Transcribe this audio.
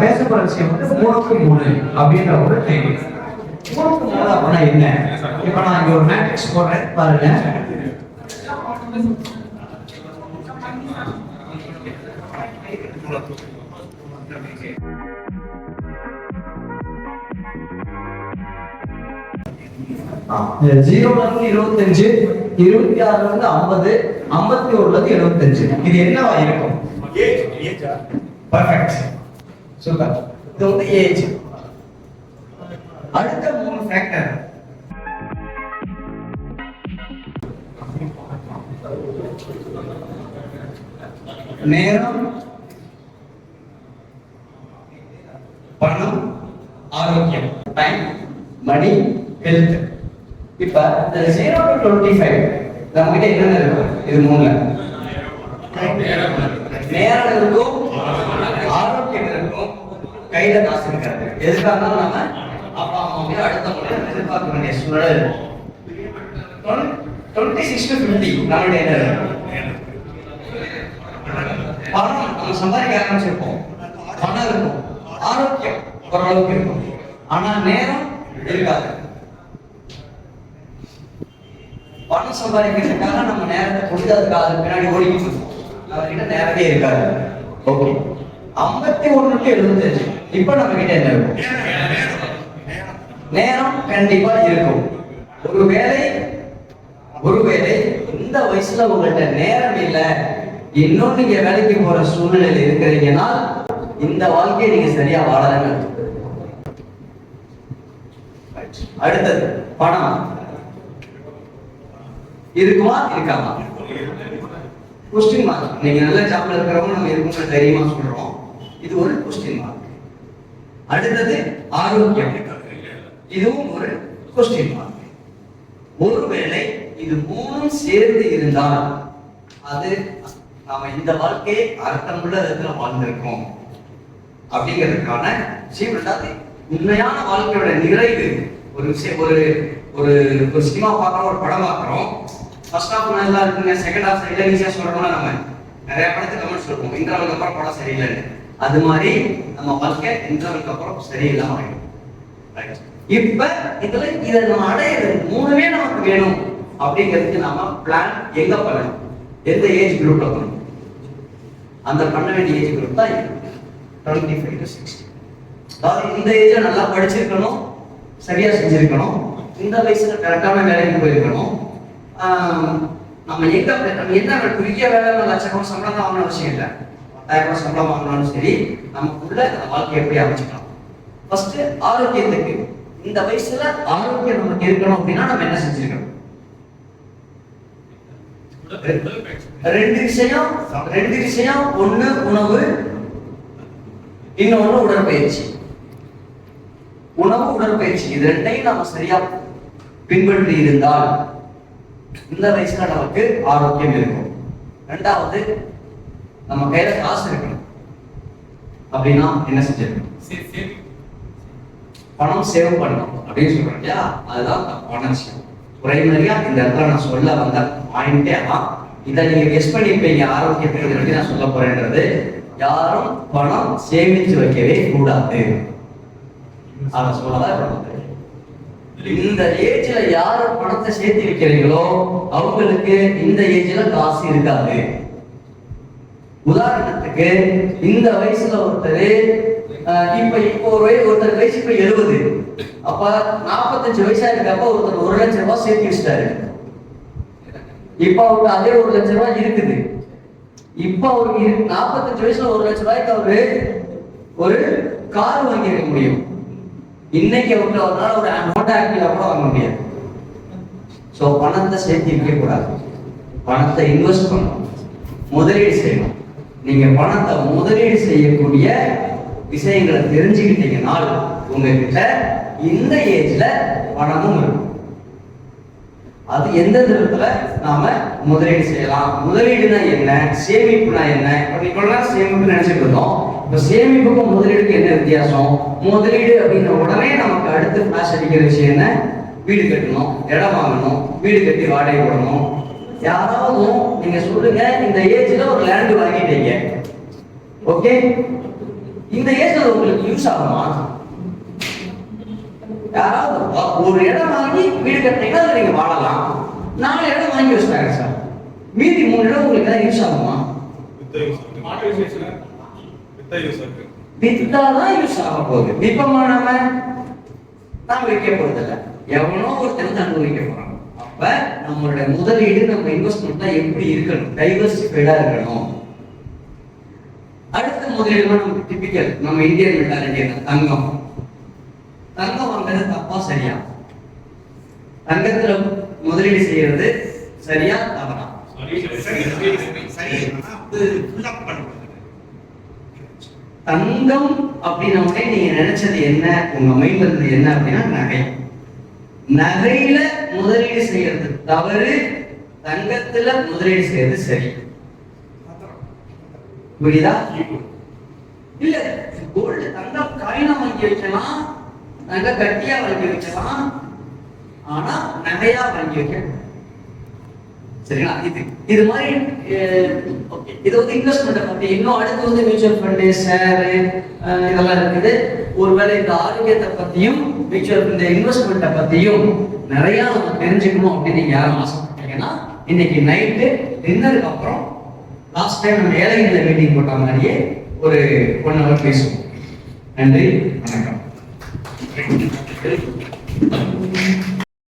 நான் பேச போற விஷயம் வந்து மூணுக்கு மூணு அப்படின்ற ஒரு டைமிங் மூணுக்கு மூணு அப்படின்னா என்ன இப்ப நான் இங்க ஒரு மேட்ரிக்ஸ் போடுறேன் பாருங்க ஜீரோல இருந்து இருபத்தஞ்சு இருபத்தி ஆறுல இருந்து ஐம்பது ஐம்பத்தி ஒண்ணுல இருந்து எழுபத்தஞ்சு இது என்னவா இருக்கும்? பர்ஃபெக்ட் சூப்பர் இது வந்து ஏஜ் அடுத்த மூணு ஃபேக்டர் நேரம் பணம் ஆரோக்கியம் டைம் மணி ஹெல்த் இப்ப இந்த ஜீரோ டு டுவெண்ட்டி ஃபைவ் நம்ம கிட்ட என்னென்ன இருக்கும் இது மூணுல. நேரம் இருக்கும். ஆரோக்கியம் இருக்கும் கையில காசு இருக்காது எதுக்காக இருந்தாலும் நம்ம அப்பா அம்மாவையோ அடுத்த முறை எதிர்பார்க்க வேண்டிய சூழல் இருக்கும் டுவெண்ட்டி சிக்ஸ் டு ஃபிஃப்டி நம்மளுடைய பணம் நம்ம சம்பாதிக்க ஆரம்பிச்சிருப்போம். பணம் இருக்கும். ஆரோக்கியம் ஓரளவுக்கு இருக்கும். ஆனா நேரம் இருக்காது. பணம் சம்பாதிக்கிறதுக்காக நம்ம நேரத்தை கொடுத்து அதுக்கு பின்னாடி ஓடிக்கிட்டு இருக்கோம். அவர்கிட்ட நேரமே இருக்காது. ஓகே. ஐம்பத்தி ஒண்ணு டு எழுபத்தஞ்சு. இப்ப நம்ம கிட்ட என்ன இருக்கும்? நேரம் கண்டிப்பா இருக்கும். ஒருவேளை ஒருவேளை இந்த வயசுல உங்கள்கிட்ட நேரம் இல்லை. இன்னும் நீங்க வேலைக்கு போற சூழ்நிலையில இருக்கிறீங்கன்னா இந்த வாழ்க்கையை நீங்க சரியா வாழலன்னு அடுத்தது பணம். இருக்குமா இருக்காமா? கொஸ்டின் மார்க் நீங்க நல்ல ஜாப்ல இருக்கிறவங்க நம்ம இருக்குங்க தைரியமா சொல்றோம். இது ஒரு கொஸ்டின் மார்க் அடுத்தது ஆரோக்கியம். இதுவும் ஒரு கொஸ்டின் மார்க் ஒருவேளை இது மூணும் சேர்ந்து இருந்தால் அது நாம இந்த வாழ்க்கையை அர்த்தமுள்ள விதத்துல வாழ்ந்திருக்கோம். அப்படிங்கிறதுக்கான விஷயம் ரெண்டாவது உண்மையான வாழ்க்கையோட நிறைவு. ஒரு விஷயம் ஒரு ஒரு ஒரு சினிமா பார்க்குறோம் ஒரு படம் பார்க்குறோம். ஃபர்ஸ்ட் ஹாஃப் நல்லா இருக்குங்க. செகண்ட் ஹாஃப் சரியில்லை. ஈஸியாக சொல்லணும்னா நம்ம நிறைய படத்தை கமெண்ட் சொல்லுவோம். இன்டர்வலுக்கு அப்புறம் படம் சரியில்லைன்னு. அது மாதிரி நம்ம வாழ்க்கை இன்டர்வலுக்கு அப்புறம் சரியில்லாம ஆயிடும். இப்ப இதுல இதை நம்ம அடையிறது மூணுமே நமக்கு வேணும் அப்படிங்கிறதுக்கு நாம பிளான் எங்க பண்ணணும்? எந்த ஏஜ் குரூப்ல பண்ணணும்? அந்த பண்ண வேண்டிய ஏஜ் குரூப் தான் டுவெண்ட்டி ஃபைவ் டு சிக்ஸ்டி அதாவது இந்த ஏஜ்ல நல்லா படிச்சிருக்கணும் சரியா செஞ்சிருக்கணும் இந்த வயசுல கரெக்டான வேலைக்கு போயிருக்கணும். ஆஹ் நம்ம எங்க நம்ம என்ன குறுகிய வேலை லட்சம் சம்பளம் தான் ஆகணும் அவசியம் இல்லை. ஆயிரம் ரூபாய் சம்பளம் வாங்கினாலும் சரி நமக்குள்ள அந்த வாழ்க்கையை எப்படி அமைச்சுக்கலாம்? ஃபர்ஸ்ட் ஆரோக்கியத்துக்கு இந்த வயசுல ஆரோக்கியம் நமக்கு இருக்கணும் அப்படின்னா நம்ம என்ன செஞ்சிருக்கணும்? ரெண்டு விஷயம் ரெண்டு விஷயம். ஒண்ணு உணவு இன்னொன்னு உடற்பயிற்சி. உணவு உடற்பயிற்சி. இது ரெண்டையும் நம்ம சரியா பின்பற்றி இருந்தால் இந்த வயசுல நமக்கு ஆரோக்கியம் இருக்கும். ரெண்டாவது நம்ம கையில காசு இருக்கணும். அப்படின்னா என்ன செஞ்சிருக்கணும் பணம் சேவ் பண்ணணும். அப்படின்னு சொல்றோம் இல்லையா? அதுதான் தப்பான விஷயம் பிரைமரியா இந்த இடத்துல நான் சொல்ல வந்த பாயிண்டே அதான் இதை நீங்க கெஸ் பண்ணிருப்பீங்க ஆரோக்கியத்தை பற்றி நான் சொல்ல போறேன்றது. யாரும் பணம் சேமிச்சு வைக்கவே கூடாது. அதை சொல்லதான். இந்த ஏஜ்ல யாரு பணத்தை சேர்த்து வைக்கிறீங்களோ அவங்களுக்கு இந்த ஏஜ்ல காசு இருக்காது. உதாரணத்துக்கு இந்த வயசுல ஒருத்தர் இப்ப இப்போ ஒரு வயசு ஒருத்தர் வயசு இப்ப எழுபது. அப்ப நாற்பத்தஞ்சு வயசா இருக்கப்ப ஒருத்தர் ஒரு லட்சம் ரூபாய் சேர்த்து வச்சிட்டாரு. இப்ப அவருக்கு அதே ஒரு லட்சம் ரூபாய் இருக்குது. இப்ப அவருக்கு நாற்பத்தஞ்சு வயசுல ஒரு லட்சம் ரூபாய்க்கு அவரு ஒரு கார் வாங்கியிருக்க முடியும். இன்னைக்கு அவருக்கு அவரால் ஒரு ஹோண்டா ஆக்டிவா கூட வாங்க முடியாது. ஸோ பணத்தை சேர்த்து வைக்கக்கூடாது பணத்தை இன்வெஸ்ட் பண்ணணும். முதலீடு செய்யணும். நீங்க பணத்தை முதலீடு செய்யக்கூடிய விஷயங்களை தெரிஞ்சுக்கிட்டீங்கனால் உங்ககிட்ட இந்த ஏஜ்ல பணமும் இருக்கும். அது எந்த விதத்துல நாம முதலீடு செய்யலாம்? முதலீடுனா என்ன? சேமிப்புனா என்ன? இப்ப இவ்வளவு சேமிப்பு நினைச்சிட்டு இருந்தோம். இப்ப சேமிப்புக்கும் முதலீடுக்கும் என்ன வித்தியாசம்? முதலீடு அப்படின்ற உடனே நமக்கு அடுத்து ஃபிளாஷ் அடிக்கிற விஷயம் என்ன? வீடு கட்டணும் இடம் வாங்கணும் வீடு கட்டி வாடகை போடணும். யாராவது நீங்க சொல்லுங்க இந்த ஏஜ்ல ஒரு லேண்டு வாங்கிட்டீங்க. ஓகே இந்த ஏஜ்ல உங்களுக்கு யூஸ் ஆகுமா? யாராவது ஒரு இடம் வாங்கி வீடு கட்டினீங்கன்னா அதுல நீங்க வாழலாம். நாலு இடம் வாங்கி வச்சுட்டாங்க சார். மீதி மூணு இடம் உங்களுக்கு தான் யூஸ் ஆகுமா? வித்த யூஸ் ஆக போகுது. விற்பமா நாம? நாம விற்க போறது இல்ல எவனோ ஒருத்தன் அனுபவிக்க போறான். அப்ப நம்மளுடைய முதலீடு நம்ம இன்வெஸ்ட்மெண்ட் தான் எப்படி இருக்கணும்? டைவர்சிஃபைடா இருக்கணும். அடுத்த நமக்கு டிபிக்கல் நம்ம இந்தியன் மென்டாலிட்டி என்ன தங்கம். தங்கம் வாங்குறது தப்பா சரியா? தங்கத்துல முதலீடு செய்யறது சரியா தவறா? தங்கம் அப்படின்ன உடனே நீங்க நினைச்சது என்ன? உங்க மைண்ட்ல இருந்தது என்ன அப்படின்னா நகை. நகையில முதலீடு செய்யறது தவறு தங்கத்துல முதலீடு செய்யறது சரி. புரியுதா? இல்ல கோல்டு தங்கம் காயினா வாங்கி வைக்கலாம் தங்க கட்டியா வாங்கி வைக்கலாம். ஆனா நகையா வாங்கி வைக்கலாம் சரிங்களா? இது இது மாதிரி இது வந்து இன்வெஸ்ட்மெண்ட் பத்தி. இன்னும் அடுத்து வந்து மியூச்சுவல் ஃபண்டு ஷேர் இதெல்லாம் இருக்குது. ஒருவேளை இந்த ஆரோக்கியத்தை பத்தியும் மியூச்சுவல் இந்த இன்வெஸ்ட்மெண்ட்டை பத்தியும் நிறைய நம்ம தெரிஞ்சுக்கணும் அப்படின்னு நீங்க யாரும் ஆசைப்பட்டீங்கன்னா இன்னைக்கு நைட்டு டின்னருக்கு அப்புறம் லாஸ்ட் டைம் நம்ம ஏழைகளை மீட்டிங் போட்ட மாதிரியே ஒரு ஒன் ஹவர் பேசுவோம். நன்றி வணக்கம்.